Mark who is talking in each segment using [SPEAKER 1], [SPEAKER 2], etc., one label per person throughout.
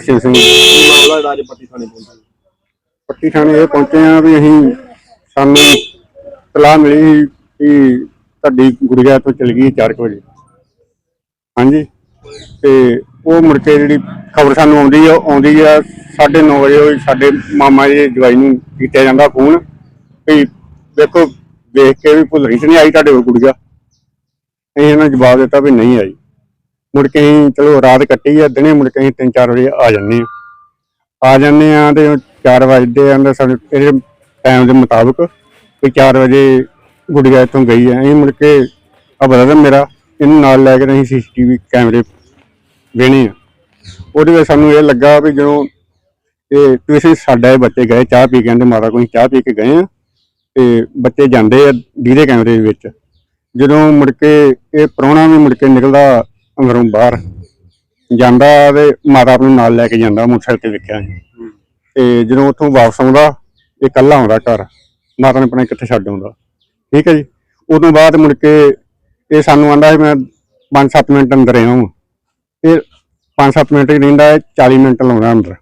[SPEAKER 1] ਤਰਸੇਮ ਸਿੰਘ
[SPEAKER 2] ਮਾਮਲਾ ਜਿਹੜਾ ਅੱਜ ਪੱਟੀ ਥਾਣੇ ਪਹੁੰਚਿਆ
[SPEAKER 1] ਪੱਟੀ ਥਾਣੇ ਇਹ ਪਹੁੰਚੇ ਆ ਵੀ ਅਸੀਂ ਸਾਨੂੰ ਤਲਾਹ ਮਿਲੀ ਸੀ ਕਿ ਤੁਹਾਡੀ ਗੁੜੀਆ ਤੋਂ ਚਲ ਗਈ 4 ਵਜੇ। ਹਾਂਜੀ। ਤੇ ਉਹ ਮੁੜ ਕੇ ਜਿਹੜੀ ਖਬਰ ਸਾਨੂੰ ਆਉਂਦੀ ਆ ਉਹ ਆਉਂਦੀ ਆ 9:30 ਵਜੇ ਉਹ ਸਾਡੇ ਮਾਮਾ ਜੀ ਦੀ ਜਵਾਈ ਨੂੰ ਕੀਤਾ ਜਾਂਦਾ ਫੋਨ। ਵੀ ਦੇਖੋ ਵੇਖ ਕੇ ਵੀ ਭੁੱਲ ਰਹੀ ਤੇ ਨਹੀਂ ਆਈ ਤੁਹਾਡੇ ਕੋਲ ਗੁੜੀਆ। ਅਸੀਂ ਇਹਨਾਂ ਜਵਾਬ ਦਿੱਤਾ ਵੀ ਨਹੀਂ ਆਈ। ਮੁੜ ਕੇ ਅਸੀਂ ਚਲੋ ਰਾਤ ਕੱਟੀ ਆ, ਦਿਨੇ ਮੁੜ ਕੇ ਅਸੀਂ 3-4 ਵਜੇ ਆ ਜਾਂਦੇ ਆ ਆ ਜਾਂਦੇ ਆ ਤੇ 4 ਵਜੇ ਆਂਦਾ ਸਾਨੂੰ ਇਹਦੇ ਟਾਈਮ ਦੇ ਮੁਤਾਬਕ ਵੀ 4 ਵਜੇ ਗੁੜੀਆ ਇੱਥੋਂ ਗਈ ਹੈ। ਅਸੀਂ ਮੁੜ ਕੇ ਆ ਬਰਦਰ ਮੇਰਾ, ਇਹਨੂੰ ਨਾਲ ਲੈ ਕੇ ਅਸੀਂ ਸੀਸੀਟੀਵੀ ਕੈਮਰੇ ਵੇਣੇ ਆ। ਉਹਦੇ ਵਿੱਚ ਸਾਨੂੰ ਇਹ ਲੱਗਾ ਵੀ ਜਦੋਂ ਇਹ ਤੁਸੀਂ ਸਾਡਾ ਇਹ ਬੱਚੇ ਗਏ, ਚਾਹ ਪੀ ਕੇ ਆਂਦੇ ਮਾਤਾ ਕੋਈ ਚਾਹ ਪੀ ਕੇ ਗਏ ਆ ਤੇ ਬੱਚੇ ਜਾਂਦੇ ਆ ਡੀਰੇ ਕੈਮਰੇ ਦੇ ਵਿੱਚ। ਜਦੋਂ ਮੁੜ ਕੇ ਇਹ ਪ੍ਰਾਹੁਣਾ ਵੀ ਮੁੜ ਕੇ ਨਿਕਲਦਾ ਅੰਦਰੋਂ ਬਾਹਰ ਜਾਂਦਾ ਤੇ ਮਾਤਾ ਆਪਣੇ ਨਾਲ ਲੈ ਕੇ ਜਾਂਦਾ ਮੋਟਰਸਾਈਕਲ ਤੇ ਵੇਖਿਆ। ਅਸੀਂ। ਤੇ ਜਦੋਂ ਉੱਥੋਂ ਵਾਪਸ ਆਉਂਦਾ, ਇਹ ਇਕੱਲਾ ਆਉਂਦਾ ਘਰ। ਮਾਤਾ ਨੇ ਆਪਣੇ ਕਿੱਥੇ ਛੱਡ ਆਉਂਦਾ। ਠੀਕ ਹੈ ਜੀ? ਉਦੋਂ ਬਾਅਦ ਮੁੜ ਕੇ ਇਹ ਸਾਨੂੰ ਆਂਦਾ ਮੈਂ 5-7 ਮਿੰਟ ਅੰਦਰ ਆਇਆ ਹਾਂ ਫਿਰ 5-7 ਮਿੰਟ ਹੀ ਰਹਿੰਦਾ ਹੈ 40 ਮਿੰਟ ਲਾਉਂਦਾ ਅੰਦਰ।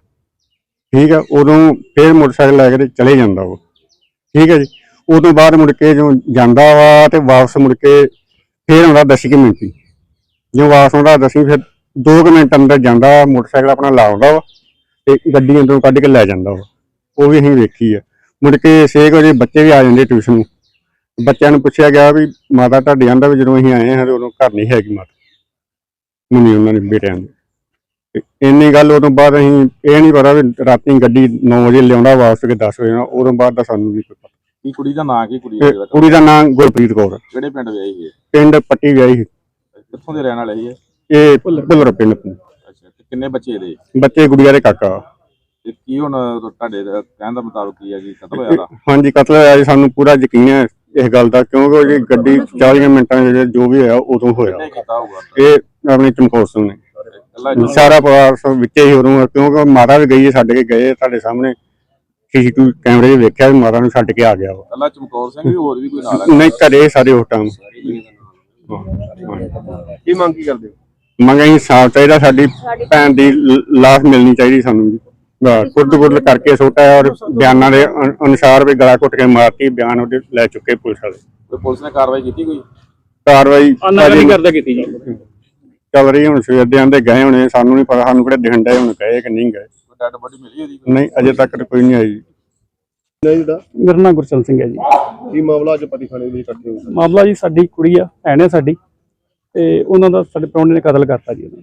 [SPEAKER 1] ਠੀਕ ਹੈ? ਉਦੋਂ ਫਿਰ ਮੋਟਰਸਾਈਕਲ ਲੈ ਕੇ ਚਲੇ ਜਾਂਦਾ ਉਹ। ਠੀਕ ਹੈ ਜੀ? ਉਦੋਂ ਬਾਅਦ ਮੁੜ ਕੇ ਜਦੋਂ ਜਾਂਦਾ ਵਾ ਤੇ ਵਾਪਸ ਮੁੜ ਕੇ ਫਿਰ ਆਉਂਦਾ 10 ਕੁ ਮਿੰਟ ਹੀ। ਜਦੋਂ ਵਾਪਸ ਆਉਂਦਾ ਦਸੀਂ ਫਿਰ 2 ਮਿੰਟ ਅੰਦਰ ਜਾਂਦਾ ਮੋਟਰਸਾਈਕਲ ਆਪਣਾ ਲਾਉਂਦਾ ਵਾ ਤੇ ਗੱਡੀ ਅੰਦਰੋਂ ਕੱਢ ਕੇ ਲੈ ਜਾਂਦਾ ਵਾ। ਉਹ ਵੀ ਅਸੀਂ ਵੇਖੀ ਆ। ਮੁੜ ਕੇ 6 ਵਜੇ ਬੱਚੇ ਵੀ ਆ ਜਾਂਦੇ ਟਿਊਸ਼ਨ ਨੂੰ। ਬੱਚਿਆਂ ਨੂੰ ਪੁੱਛਿਆ ਗਿਆ ਵੀ ਮਾਤਾ ਤੁਹਾਡੀ ਆਂਦਾ ਵੀ ਜਦੋਂ ਅਸੀਂ ਆਏ ਹਾਂ ਤੇ ਉਦੋਂ ਘਰ ਨਹੀਂ ਹੈਗੀ ਮਾਤਾ। ਮੁੰਨੀ ਉਹਨਾਂ ਦੇ ਬੇਟਿਆਂ ਦੀ ਤੇ ਇੰਨੀ ਗੱਲ ਉਦੋਂ ਬਾਅਦ ਅਸੀਂ ਇਹ ਨਹੀਂ ਪਤਾ ਵੀ ਰਾਤੀ ਗੱਡੀ 9 ਵਜੇ ਲਿਆਉਂਦਾ ਵਾਪਸ ਕੇ 10 ਵਜੇ ਉਦੋਂ ਬਾਅਦ ਦਾ ਸਾਨੂੰ ਨਹੀਂ ਕੋਈ ਪਤਾ।
[SPEAKER 3] ਕੀ ਕੁੜੀ ਦਾ ਨਾਂ ਕੀ ਕੁੜੀ
[SPEAKER 1] ਤੇ
[SPEAKER 3] ਦਾ
[SPEAKER 1] ਕੁੜੀ ਦਾ ਨਾਮ ਗੁਰਪ੍ਰੀਤ ਕੌਰ
[SPEAKER 3] ਕਿਹੜੇ ਪਿੰਡ ਵਿਆਹੀ ਹੈ
[SPEAKER 1] ਪਿੰਡ ਪੱਟੀ ਵਿਆਹੀ ਸੀ।
[SPEAKER 3] ਕਿੱਥੋਂ ਦੇ ਰਹਿਣ ਵਾਲੇ ਸੀ ਇਹ?
[SPEAKER 1] ਇਹ ਭੁੱਲਰ ਪਿੰਡ ਤੋਂ।
[SPEAKER 3] ਅੱਛਾ ਤੇ ਕਿੰਨੇ ਬੱਚੇ ਇਹਦੇ?
[SPEAKER 1] ਬੱਚੇ ਗੁੜੀਆ ਦੇ ਕਾਕਾ।
[SPEAKER 3] ਤੇ ਕੀ ਹੁਣ ਤੁਹਾਡੇ ਦਾ ਕਹਿਣ ਦਾ ਮੁਤਾਬਕ ਕੀ ਹੈ ਕਿ ਕਤਲ ਹੋਇਆ ਦਾ?
[SPEAKER 1] ਹਾਂਜੀ ਕਤਲ ਹੋਇਆ ਜੀ ਸਾਨੂੰ ਪੂਰਾ ਯਕੀਨ ਹੈ ਇਸ ਗੱਲ ਦਾ ਕਿਉਂਕਿ ਉਹ ਜੀ ਗੱਡੀ 40 ਮਿੰਟਾਂ ਦੇ ਜੋ ਵੀ ਹੋਇਆ ਉਦੋਂ ਹੋਇਆ।
[SPEAKER 3] ਕਿੰਨੇ ਕੀਤਾ ਹੋਊਗਾ?
[SPEAKER 1] ਇਹ ਆਪਣੇ ਚਮਕੌਰ ਸਿੰਘ ਨੇ। ਸਾਰਾ ਪਰਿਵਾਰ ਸਭ ਵਿੱਚੇ ਹੀ ਉਦੋਂ ਕਿਉਂਕਿ ਮਾਤਾ ਵੀ ਗਈ ਹੈ ਛੱਡ ਕੇ ਗਏ ਤੁਹਾਡੇ ਸਾਹਮਣੇ। ਸੀਸੀਟੀਵੀ ਕੈਮਰੇ 'ਚ ਵੇਖਿਆ ਵੀ ਮਾਤਾ ਨੂੰ ਛੱਡ ਕੇ ਆ ਗਿਆ ਵਾ।
[SPEAKER 3] ਕੱਲਾ ਚਮਕੌਰ ਸਿੰਘ ਵੀ ਹੋਰ ਵੀ ਕੋਈ ਨਾਲ ਹੈ
[SPEAKER 1] ਨਹੀਂ ਘਰੇ ਸਾਰੇ ਟਾਈਮ
[SPEAKER 2] ਕੀ ਮੰਗ ਕੀ ਕਰਦੇ ਹੋ?
[SPEAKER 1] ਮੰਗਾਂ ਹੀ ਸਾਫ਼ ਚਾਹੀਦਾ ਸਾਡੀ ਭੈਣ ਦੀ ਲਾਸ਼ ਮਿਲਣੀ ਚਾਹੀਦੀ ਸਾਨੂੰ ਜੀ। ਕੁੱਟ ਕੁੱਟ ਕਰਕੇ ਸੁੱਟਾ ਔਰ ਬਿਆਨਾਂ ਦੇ ਅਨ- ਅਨੁਸਾਰ ਵੀ ਗਲਾ ਘੁੱਟ ਕੇ ਮਾਰਤੀ ਬਿਆਨ ਉਹਦੇ ਲੈ ਚੁੱਕੇ ਪੁਲਿਸ ਵਾਲੇ।
[SPEAKER 3] ਪੁਲਿਸ ਨੇ ਕਾਰਵਾਈ ਕੀਤੀ ਕੋਈ?
[SPEAKER 1] ਕਾਰਵਾਈ
[SPEAKER 4] ਅਨਾਗਰੀ ਕਰਦਾ ਕੀਤੀ ਜੀ।
[SPEAKER 1] ਚੱਲ ਰਹੀ ਹੁਣ ਸਵੇਰ ਦੇ ਆਂਦੇ ਗਏ ਹੋਣੇ ਸਾਨੂੰ ਨਹੀਂ ਪਤਾ ਸਾਨੂੰ ਕਿਹੜੇ ਦਿਖਣ ਡਏ ਹੁਣ ਗਏ ਕਿ ਨਹੀਂ ਗਏ।
[SPEAKER 3] ਕੋਈ ਡੈਡ ਬੋਡੀ ਮਿਲੀ ਉਹਦੀ
[SPEAKER 1] ਨਹੀਂ ਅਜੇ ਤੱਕ ਤਾਂ ਕੋਈ ਨਹੀਂ ਆਈ
[SPEAKER 2] ਨਹੀਂ ਜਿਹੜਾ?
[SPEAKER 4] ਮੇਰਾ ਨਾਮ ਗੁਰਚਰਨ ਸਿੰਘ ਹੈ ਜੀ।
[SPEAKER 2] ਕੀ ਮਾਮਲਾ ਅੱਜ ਪੱਟੀ ਥਾਣੇ ਵਿੱਚ ਇਕੱਠੇ ਹੋਏ?
[SPEAKER 4] ਮਾਮਲਾ ਜੀ ਸਾਡੀ ਕੁੜੀ ਆ ਭੈਣ ਹੈ ਸਾਡੀ। ਤੇ ਉਹਨਾਂ ਦਾ ਸਾਡੇ ਪ੍ਰਾਹੁਣੇ ਨੇ ਕਤਲ ਕਰਤਾ ਜੀ ਉਹਨਾਂ।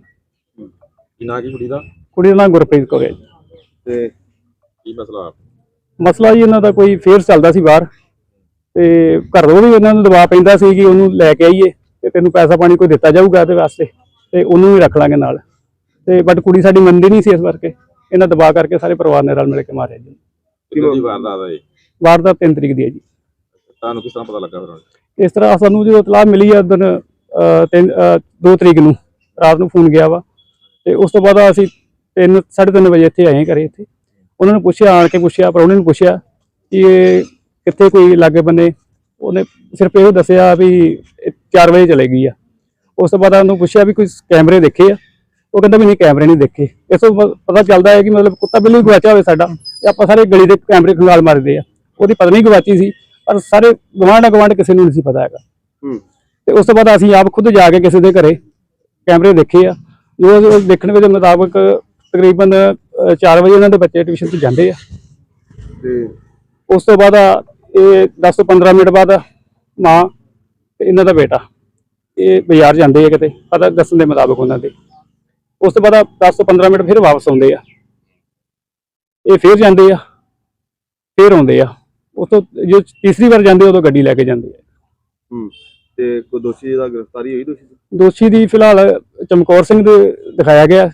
[SPEAKER 4] ਨੂੰ।
[SPEAKER 3] ਕੀ ਨਾਂ ਕੀ ਕੁੜੀ ਦਾ?
[SPEAKER 4] ਕੁੜੀ ਦਾ ਨਾਮ ਗੁਰਪ੍ਰੀਤ ਕੌਰ ਹੈ ਜੀ।
[SPEAKER 2] ਤੇ
[SPEAKER 3] ਕੀ ਮਸਲਾ
[SPEAKER 4] ਮਸਲਾ ਜੀ ਇਹਨਾਂ ਦਾ ਕੋਈ ਫੇਰ ਚੱਲਦਾ ਸੀ ਬਾਹਰ। ਤੇ ਘਰੋਂ ਵੀ ਉਹਨਾਂ ਨੂੰ ਦਬਾਅ ਪੈਂਦਾ ਸੀ ਕਿ ਉਹਨੂੰ ਲੈ ਕੇ ਆਈਏ ਤੇ ਤੈਨੂੰ ਪੈਸਾ ਪਾਣੀ ਕੋਈ ਦਿੱਤਾ ਜਾਊਗਾ ਇਹਦੇ ਵਾਸਤੇ ਤੇ ਉਹਨੂੰ ਵੀ ਰੱਖ ਲਾਂਗੇ ਨਾਲ। ਤੇ ਬਟ ਕੁੜੀ ਸਾਡੀ ਮੰਨਦੀ ਨਹੀਂ ਸੀ ਇਸ ਕਰਕੇ। ਇਹਨਾਂ ਦਬਾਅ ਕਰਕੇ ਸਾਰੇ ਪਰਿਵਾਰ ਨੇ ਰਲ ਮਿਲ ਕੇ ਮਾਰਿਆ ਜੀ।
[SPEAKER 3] ਕਿਹਦੀ ਵਾਰਦਾਤ ਹੈ ਇਹ?
[SPEAKER 4] ਵਾਰਦਾਤ 3 ਤਰੀਕ ਦੀ ਹੈ ਜੀ।
[SPEAKER 3] ਤੁਹਾਨੂੰ ਕਿਸ ਤਰ੍ਹਾਂ ਪਤਾ ਲੱਗਾ ਫਿਰ ਹੁਣ?
[SPEAKER 4] ਇਸ ਤਰ੍ਹਾਂ ਸਾਨੂੰ ਜਦੋਂ ਇਤਲਾਹ ਮਿਲੀ ਆ ਦਿਨ ਅਹ, ਤਿੰਨ 2 ਤਰੀਕ ਨੂੰ ਰਾਤ ਨੂੰ ਫੋਨ ਗਿਆ ਵਾ। ਤੇ ਉਸ ਤੋਂ ਬਾਅਦ ਅਸੀਂ 3 3:30 ਵਜੇ ਇੱਥੇ ਆਏ ਘਰੇ ਇੱਥੇ। ਉਹਨਾਂ ਨੂੰ ਪੁੱਛਿਆ ਆਣ ਕੇ ਪੁੱਛਿਆ ਪਰ ਉਹਨਾਂ ਨੂੰ ਪੁੱਛਿਆ ਕਿ ਇਹ ਕਿੱਥੇ ਕੋਈ ਲਾਗੇ ਬੰਨੇ ਉਹਨੇ ਸਿਰਫ ਇਹੋ ਦੱਸਿਆ ਵੀ 4 ਵਜੇ ਚਲੇ ਗਈ ਆ। ਉਸ ਤੋਂ ਬਾਅਦ ਉਹਨੂੰ ਪੁੱਛਿਆ ਵੀ ਕੋਈ ਕੈਮਰੇ ਦੇਖੇ ਆ? ਉਹ ਕਹਿੰਦਾ ਵੀ ਨਹੀਂ ਕੈਮਰੇ ਨਹੀਂ ਦੇਖੇ। ਇਸ ਤੋਂ ਪਤਾ ਚੱਲਦਾ ਹੈ ਕਿ ਮਤਲਬ ਕੁੱਤਾ ਬਿੱਲੀ ਗਵਾਚਿਆ ਹੋਵੇ ਸਾਡਾ। ਤੇ ਆਪਾਂ ਸਾਰੇ ਗਲੀ ਦੇ ਕੈਮਰੇ ਖੰਗਾਲ ਮਾਰਦੇ ਆ। ਉਹਦੀ ਪਤਨੀ ਗਵਾਚੀ ਸੀ ਪਰ ਸਾਰੇ ਗਵਾਂਢ ਗਵਾਂਢ ਕਿਸੇ ਨੂੰ ਨਹੀਂ ਸੀ ਪਤਾ ਹੈਗਾ। ਤੇ ਉਸ ਤੋਂ ਬਾਅਦ ਅਸੀਂ ਆਪ ਖੁਦ ਜਾ ਕੇ ਕਿਸੇ ਦੇ ਘਰੇ ਕੈਮਰੇ ਦੇਖੇ ਆ। ਜੋ ਉਹ ਦੇਖਣ ਦੇ ਮੁਤਾਬਕ ਤਕਰੀਬਨ 4 ਵਜੇ ਉਹਨਾਂ ਦੇ ਬੱਚੇ ਟਿਊਸ਼ਨ ਤੇ ਜਾਂਦੇ ਆ।
[SPEAKER 2] ਤੇ
[SPEAKER 4] ਉਸ ਤੋਂ ਬਾਅਦ ਇਹ 10 ਤੋਂ 15 ਮਿੰਟ ਬਾਅਦ ਮਾਂ ਤੇ ਇਹਨਾਂ ਦਾ ਬੇਟਾ ਇਹ ਬਾਜ਼ਾਰ ਜਾਂਦੇ ਆ ਕਿਤੇ ਪਤਾ ਦੱਸਣ ਦੇ ਮੁਤਾਬਕ ਉਹਨਾਂ ਦੇ। ਉਸ ਤੋਂ ਬਾਅਦ 10 ਤੋਂ 15 ਮਿੰਟ ਫਿਰ ਵਾਪਸ ਆਉਂਦੇ ਆ। ਇਹ ਫਿਰ ਜਾਂਦੇ ਆ ਫਿਰ ਆਉਂਦੇ ਆ। ਉਸ ਤੋਂ ਜੋ ਤੀਸਰੀ ਵਾਰ ਜਾਂਦੇ ਉਦੋਂ ਗੱਡੀ ਲੈ ਕੇ ਜਾਂਦੇ ਆ।
[SPEAKER 2] ਹੂੰ ਤੇ ਕੋਈ ਦੋਸ਼ੀ ਦਾ ਗ੍ਰਿਫਤਾਰੀ ਹੋਈ ਦੋਸ਼ੀ ਦੀ?
[SPEAKER 4] ਦੋਸ਼ੀ ਦੀ ਫਿਲਹਾਲ ਚਮਕੌਰ ਸਿੰਘ ਦੇ ਦਿਖਾਇਆ ਗਿਆ।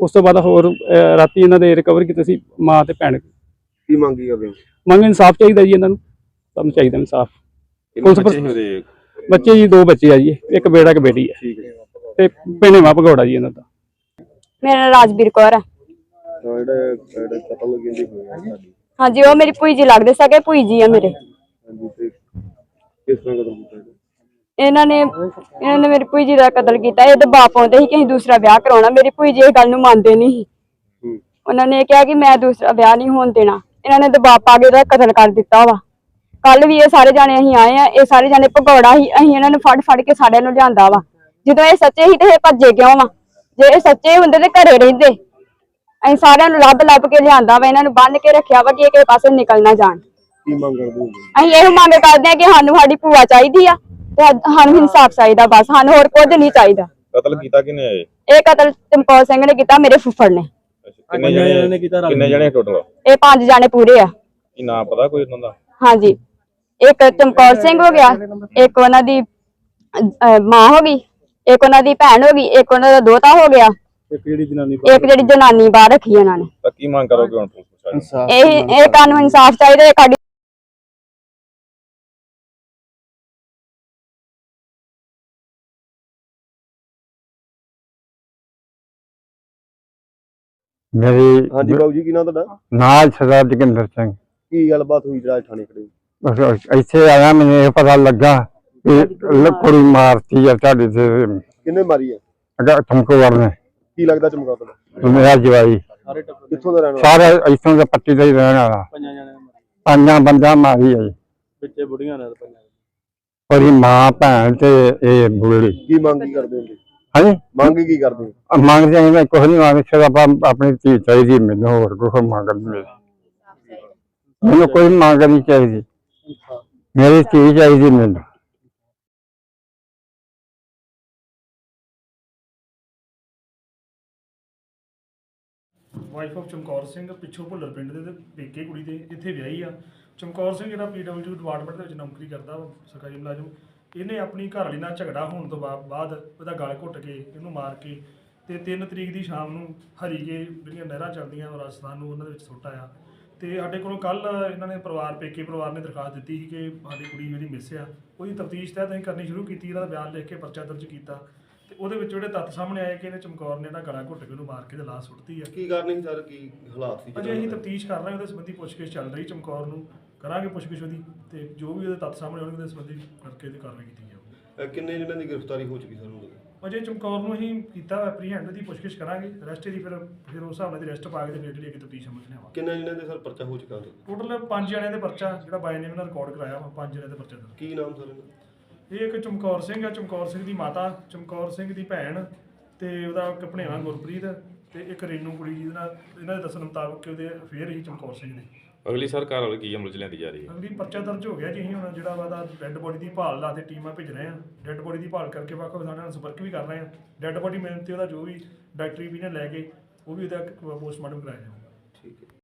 [SPEAKER 4] ਉਸ ਤੋਂ ਬਾਅਦ ਹੋਰ ਅਹ, ਰਾਤੀ ਇਹਨਾਂ ਦੇ ਰਿਕਵਰ ਕੀਤੇ ਸੀ ਮਾਂ ਤੇ ਭੈਣ।
[SPEAKER 2] ਕੀ ਮੰਗ ਕਰਦੇ ਹੋ?
[SPEAKER 4] ਮੰਗ ਇਨਸਾਫ ਚਾਹੀਦਾ ਜੀ ਇਹਨਾਂ ਨੂੰ। ਸਾਨੂੰ ਚਾਹੀਦਾ ਇਨਸਾਫ। ਪੁਲਿਸ ਪਰ-
[SPEAKER 3] ਬੱਚੇ
[SPEAKER 4] ਜੀ ਦੋ ਬੱਚੇ ਆ ਜੀ। ਇੱਕ ਬੇੜਾ ਇੱਕ ਬੇਟੀ ਹੈ
[SPEAKER 2] ਠੀਕ ਹੈ
[SPEAKER 4] ਤੇ ਭਗੌੜਾ ਜੀ ਇਹਨਾਂ ਦਾ।
[SPEAKER 5] ਮੇਰਾ ਨਾਂ ਰਾਜਵੀਰ ਕੌਰ ਹੈ
[SPEAKER 2] ਤਾਂ ਜਿਹੜਾ ਜਿਹੜਾ ਕਤਲ ਕਹਿੰਦੇ ਹੋਇਆ ਸਾਡੀ
[SPEAKER 5] ਹਾਂਜੀ ਉਹ ਮੇਰੀ ਭੂਈ ਜੀ ਲੱਗਦੇ ਸਕੇ ਭੂਈ ਜੀ ਆ ਮੇਰੇ।
[SPEAKER 2] ਹਾਂਜੀ ਤੇ ਕਿਸ ਤਰ੍ਹਾਂ ਕਤਲ ਕੀਤਾ ਇਹਦਾ?
[SPEAKER 5] ਇਹਨਾਂ ਨੇ ਇਹਨਾਂ ਨੇ ਮੇਰੀ ਭੂਈ ਜੀ ਦਾ ਕਤਲ ਕੀਤਾ। ਇਹ ਦਬਾਅ ਪਾਉਂਦੇ ਸੀ ਕਿ ਅਸੀਂ ਦੂਸਰਾ ਵਿਆਹ ਕਰਾਉਣਾ। ਮੇਰੀ ਭੂਈ ਜੀ ਇਹ ਗੱਲ ਨੂੰ ਮੰਨਦੇ ਨਹੀਂ ਸੀ। ਉਹਨਾਂ ਨੇ ਕਿਹਾ ਕਿ ਮੈਂ ਦੂਸਰਾ ਵਿਆਹ ਨਹੀਂ ਹੋਣ ਦੇਣਾ। ਇਹਨਾਂ ਨੇ ਦਬਾਅ ਪਾ ਕੇ ਉਹਦਾ ਕਤਲ ਕਰ ਦਿੱਤਾ ਵਾ। ਕੱਲ ਵੀ ਇਹ ਸਾਰੇ ਜਾਣੇ ਅਸੀਂ ਆਏ ਆ। ਇਹ ਸਾਰੇ ਜਾਣੇ ਭਗੌੜਾ ਹੀ ਅਸੀਂ ਇਹਨਾਂ ਨੂੰ ਫੜ ਫੜ ਕੇ ਸਾਰਿਆਂ ਨੂੰ ਲਿਆਂਦਾ ਵਾ। ਜਦੋਂ ਇਹ ਸੱਚੇ ਹੀ ਤੇ ਇਹ ਭੱਜੇ ਕਿਉਂ ਵਾ? ਜੇ ਇਹ ਸੱਚੇ ਹੁੰਦੇ ਤੇ ਘਰੇ ਰਹਿੰਦੇ। ਅਸੀਂ ਸਾਰਿਆਂ ਨੂੰ ਲੱਭ ਲੱਭ ਕੇ ਲਿਆਂਦਾ ਵਾ ਇਹਨਾਂ ਨੂੰ ਬੰਨ੍ਹ ਕੇ ਰੱਖਿਆ ਵਾ ਕਿ ਇਹ ਕਿਸੇ ਪਾਸੇ ਨਿਕਲ ਨਾ ਜਾਣ।
[SPEAKER 2] ਕੀ ਮੰਗ ਕਰਦੇ ਹੋ
[SPEAKER 5] ਅਸੀਂ ਇਹ ਮੰਗ ਕਰਦੇ ਹਾਂ ਕਿ ਸਾਨੂੰ ਸਾਡੀ ਭੂਆ ਚਾਹੀਦੀ ਆ ਤੇ ਸਾਨੂੰ ਇਨਸਾਫ ਚਾਹੀਦਾ ਬਸ ਸਾਨੂੰ ਹੋਰ ਕੁਝ ਨਹੀਂ ਚਾਹੀਦਾ।
[SPEAKER 3] ਕਤਲ ਕੀਤਾ ਕਿਨੇ ਆਏ
[SPEAKER 5] ਇਹ? ਕਤਲ ਚਮਕੌਰ ਸਿੰਘ ਨੇ ਕੀਤਾ ਮੇਰੇ ਫੁੱਫੜ ਨੇ।
[SPEAKER 3] ਕਿੰਨੇ ਜਣੇ ਨੇ ਕੀਤਾ ਕਿੰਨੇ ਜਣੇ ਟੋਟਲ
[SPEAKER 5] ਇਹ ਪੰਜ ਜਾਣੇ ਪੂਰੇ ਆ।
[SPEAKER 3] ਕੀ ਨਾਮ ਪਤਾ ਕੋਈ ਉਹਨਾਂ ਦਾ?
[SPEAKER 5] ਹਾਂਜੀ। ਇੱਕ ਚਮਕੌਰ ਸਿੰਘ ਹੋ ਗਿਆ ਇੱਕ ਉਹਨਾਂ ਦੀ ਮਾਂ ਹੋ ਗਈ ਇੱਕ ਉਹਨਾਂ ਦੀ ਭੈਣ ਹੋ ਗਈ ਇੱਕ ਉਹਨਾਂ ਦਾ ਦੋਤਾ ਹੋ ਗਿਆ।
[SPEAKER 2] ਇੱਕ ਜਿਹੜੀ ਜਨਾਨੀ
[SPEAKER 5] ਇੱਕ ਜਿਹੜੀ ਜਨਾਨੀ ਬਾਹਰ ਰੱਖੀ ਉਹਨਾਂ ਨੇ।
[SPEAKER 3] ਤਾਂ ਕੀ ਮੰਗ ਕਰੋਗੇ ਹੁਣ ਪੁਲਿਸ ਪ੍ਰਸ਼ਾਸਨ
[SPEAKER 5] ਇਹ ਇਹ ਕਾਨੂੰਨ ਇਨਸਾਫ ਚਾਹੀਦਾ ਹੈ ਸਾਡੀ
[SPEAKER 1] ਮੇਰੀ
[SPEAKER 2] ਹਾਂਜੀ ਬਾਬੂ ਜੀ ਕੀ ਨਾਮ ਤੁਹਾਡਾ?
[SPEAKER 1] ਨਾਲ ਸਰਦਾਰ ਜੋਗਿੰਦਰ ਸਿੰਘ।
[SPEAKER 2] ਕੀ ਗੱਲਬਾਤ ਹੋਈ ਜਿਹੜਾ ਅੱਜ ਥਾਣੇ ਖੜੇ?
[SPEAKER 1] ਬਸ ਇੱਥੇ ਆਇਆ ਮੈਨੂੰ ਇਹ ਪਤਾ ਲੱਗਾ ਕਿ ਲੱਕੜੀ ਮਾਰਤੀ ਆ ਤੁਹਾਡੇ ਤੇ।
[SPEAKER 2] ਕਿੰਨੇ ਮਾਰੀ ਹੈ
[SPEAKER 1] ਅਗਾ ਤੁਮਕੋ ਵਰਨੇ।
[SPEAKER 2] ਕੀ ਲੱਗਦਾ ਚਮਕਾ ਤੁਹਾਡਾ
[SPEAKER 1] ਮੇਰਾ ਜਵਾਈ।
[SPEAKER 2] ਕਿੱਥੋਂ ਦਾ ਰਹਿਣ ਵਾਲਾ?
[SPEAKER 1] ਸਾਰਾ ਇੱਥੋਂ ਦਾ ਪੱਟੀ ਦਾ ਹੀ ਰਹਿਣ ਵਾਲਾ। ਪੰਜਾਂ ਬੰਦਾ ਮਾਰੀ। ਆ ਜੀ।
[SPEAKER 2] ਵਿੱਚੇ ਬੁੜੀਆਂ ਨੇ
[SPEAKER 1] ਉਹਦੀ ਮਾਂ ਭੈਣ ਤੇ ਇਹ ਬੁੜੀ।
[SPEAKER 2] ਕੀ ਮੰਗ ਕੀ ਕਰਦੇ ਹੋ ਜੀ?
[SPEAKER 1] ਹਾਂਜੀ?
[SPEAKER 2] ਮੰਗ ਕੀ ਕਰਦੇ ਹੋ
[SPEAKER 1] ਅਹ ਮੰਗਦੇ ਆਂ ਮੈਂ ਕੁਝ ਨਹੀਂ ਮੰਗਦੇ ਸਿਰ ਆਪਾਂ ਆਪਣੀ ਧੀ ਚਾਹੀਦੀ ਮੈਨੂੰ ਹੋਰ ਕੁਝ ਮੰਗਦੇ ਨਹੀਂ ਮੈਨੂੰ ਕੋਈ ਮੰਗ ਨਹੀਂ ਚਾਹੀਦੀ। ਮੇਰੀ ਧੀ ਚਾਹੀਦੀ ਮੈਨੂੰ।
[SPEAKER 6] ਵਾਈਫ ਆਫ ਚਮਕੌਰ ਸਿੰਘ ਪਿੱਛੋਂ ਭੁੱਲਰ ਪਿੰਡ ਦੇ ਤੇ ਪੇਕੇ ਕੁੜੀ ਦੇ ਇੱਥੇ ਵਿਆਹੀ ਆ। ਚਮਕੌਰ ਸਿੰਘ ਜਿਹੜਾ ਪੀਡਬਲਯੂ ਡਿਪਾਰਟਮੈਂਟ ਦੇ ਵਿੱਚ ਨੌਕਰੀ ਕਰਦਾ ਵਾ, ਸਰਕਾਰੀ ਮੁਲਾਜ਼ਮ ਇਹਨੇ ਆਪਣੀ ਘਰਵਾਲੀ ਨਾਲ ਝਗੜਾ ਹੋਣ ਤੋਂ ਬਾ- ਬਾਅਦ ਉਹਦਾ ਗਲ ਘੁੱਟ ਕੇ ਇਹਨੂੰ ਮਾਰ ਕੇ ਤੇ 3 ਤਰੀਕ ਦੀ ਸ਼ਾਮ ਨੂੰ ਹਰੀਕੇ ਜਿਹੜੀਆਂ ਨਹਿਰਾਂ ਚੱਲਦੀਆਂ ਰਾਜਸਥਾਨ ਨੂੰ ਉਹਨਾਂ ਦੇ ਵਿੱਚ ਸੁੱਟ ਆਇਆ। ਤੇ ਸਾਡੇ ਕੋਲੋਂ ਕੱਲ ਇਹਨਾਂ ਨੇ ਪਰਿਵਾਰ ਪੇਕੇ ਪਰਿਵਾਰ ਨੇ ਦਰਖਾਸਤ ਦਿੱਤੀ ਸੀ ਕਿ ਸਾਡੀ ਕੁੜੀ ਜਿਹੜੀ ਮਿਸ ਆ। ਉਹਦੀ ਤਫਤੀਸ਼ ਤਹਿਤ ਅਸੀਂ ਕਰਨੀ ਸ਼ੁਰੂ ਕੀਤੀ ਇਹਦਾ ਬਿਆਨ ਲਿਖ ਕੇ ਪਰਚਾ ਦਰਜ ਕੀਤਾ। ਉਹਦੇ ਵਿੱਚ ਜਿਹੜੇ ਤੱਥ ਸਾਹਮਣੇ ਆਏ ਕਿ ਇਹਨੇ ਚਮਕੌਰ ਨੇ ਇਹਦਾ ਗਲਾ ਘੁੱਟ ਕੇ ਉਹਨੂੰ ਮਾਰ ਕੇ ਤੇ ਲਾਸ਼ ਸੁੱਟਤੀ ਆ।
[SPEAKER 2] ਕੀ ਕਾਰਨ ਸੀ ਸਰ? ਕੀ ਹਾਲਾਤ ਸੀ
[SPEAKER 6] ਅਜੇ ਅਸੀਂ ਤਫਤੀਸ਼ ਕਰ ਰਹੇ ਹਾਂ ਉਹਦੇ ਸੰਬੰਧੀ ਪੁੱਛਗਿੱਛ ਚੱਲ ਰਹੀ ਚਮਕੌਰ ਨੂੰ। ਕਰਾਂਗੇ ਪੁੱਛਗਿੱਛ ਉਹਦੀ ਤੇ ਜੋ ਵੀ ਉਹਦੇ ਤੱਥ ਸਾਹਮਣੇ ਆਉਣਗੇ ਉਹਦੇ ਸੰਬੰਧੀ ਕਰਕੇ ਤੇ ਕਾਰਵਾਈ ਕੀਤੀ ਜਾਊਗੀ।
[SPEAKER 2] ਅਹ ਕਿੰਨੇ ਜਿਹਨਾਂ ਦੀ ਗ੍ਰਿਫਤਾਰੀ ਹੋ ਚੁੱਕੀ ਤੱਕ?
[SPEAKER 6] ਅਜੇ ਚਮਕੌਰ ਨੂੰ ਅਸੀਂ ਕੀਤਾ ਐਪਰੀਹੈਂਡ ਦੀ ਪੁੱਛਗਿੱਛ ਕਰਾਂਗੇ। ਰੈਸਟ ਦੀ ਫਿਰ ਫਿਰ ਉਸ ਹਿਸਾਬ ਨਾਲ ਦੀ ਰੈਸਟ ਪਾ ਕੇ ਤੇ ਫਿਰ ਜਿਹੜੀ ਅੱਗੇ ਤਫਤੀਸ਼ ਸਮਝ ਲਿਆਵਾਂਗੇ।
[SPEAKER 2] ਕਿੰਨੇ ਜਿਹਨਾਂ ਦੇ ਸਰ ਪਰਚਾ ਹੋ ਚੁੱਕਾ ਤੱਕ?
[SPEAKER 6] ਟੋਟਲ ਪੰਜ ਜਣਿਆਂ ਦੇ ਪਰਚਾ ਜਿਹੜਾ ਬਾਈ ਨੇਮ ਨਾਲ ਰਿਕਾਰਡ ਕਰਾਇਆ ਵਾ ਪੰਜ ਜਣਿਆਂ ਦੇ ਪਰਚਾ ਦਰਜ।
[SPEAKER 2] ਕੀ ਨਾਮ ਸਰ ਇਹਨਾਂ ਦਾ?
[SPEAKER 6] ਇਹ ਇੱਕ ਚਮਕੌਰ ਸਿੰਘ ਆ ਚਮਕੌਰ ਸਿੰਘ ਦੀ ਮਾਤਾ ਚਮਕੌਰ ਸਿੰਘ ਦੀ ਭੈਣ ਤੇ ਉਹਦਾ ਇੱਕ ਭਣੇਵਾ ਗੁਰਪ੍ਰੀਤ ਤੇ ਇੱਕ ਰੇਨੂ ਕੁੜੀ ਜਿਹਦੇ ਨਾਲ ਇਹਨਾਂ ਦੇ ਦੱਸਣ ਮੁਤਾਬਕ ਕਿ ਉਹਦੇ ਅਫੇਅਰ ਹੀ ਚਮਕੌਰ ਸਿੰਘ ਦੇ
[SPEAKER 3] ਅਗਲੀ ਸਰਕਾਰ ਵੱਲ ਕੀ ਅਮਲ ਚ ਲਿਆਂਦੀ ਜਾ ਰਹੀ ਹੈ?
[SPEAKER 6] ਅਗਲੀ ਪਰਚਾ ਦਰਜ ਹੋ ਗਿਆ ਜੀ ਅਸੀਂ ਹੁਣ ਜਿਹੜਾ ਵਾ ਦਾ ਡੈੱਡ ਬੋਡੀ ਦੀ ਭਾਲ ਲਾ ਤੇ ਟੀਮਾਂ ਭੇਜ ਰਹੇ ਆ ਡੈੱਡ ਬੋਡੀ ਦੀ ਭਾਲ ਕਰਕੇ ਵੱਖ ਵੱਖ ਥਾਣਿਆਂ ਨਾਲ ਸੰਪਰਕ ਵੀ ਕਰ ਰਹੇ ਆ ਡੈੱਡ ਬੋਡੀ ਮਿਲਣ ਤੇ ਉਹਦਾ ਜੋ ਵੀ ਡਾਕਟਰੀ ਵੀ ਨੇ ਲੈ ਕੇ ਉਹ ਵੀ ਉਹਦਾ ਪੋਸਟਮਾਰਟਮ ਕਰਾਇਆ ਜਾਊਗਾ।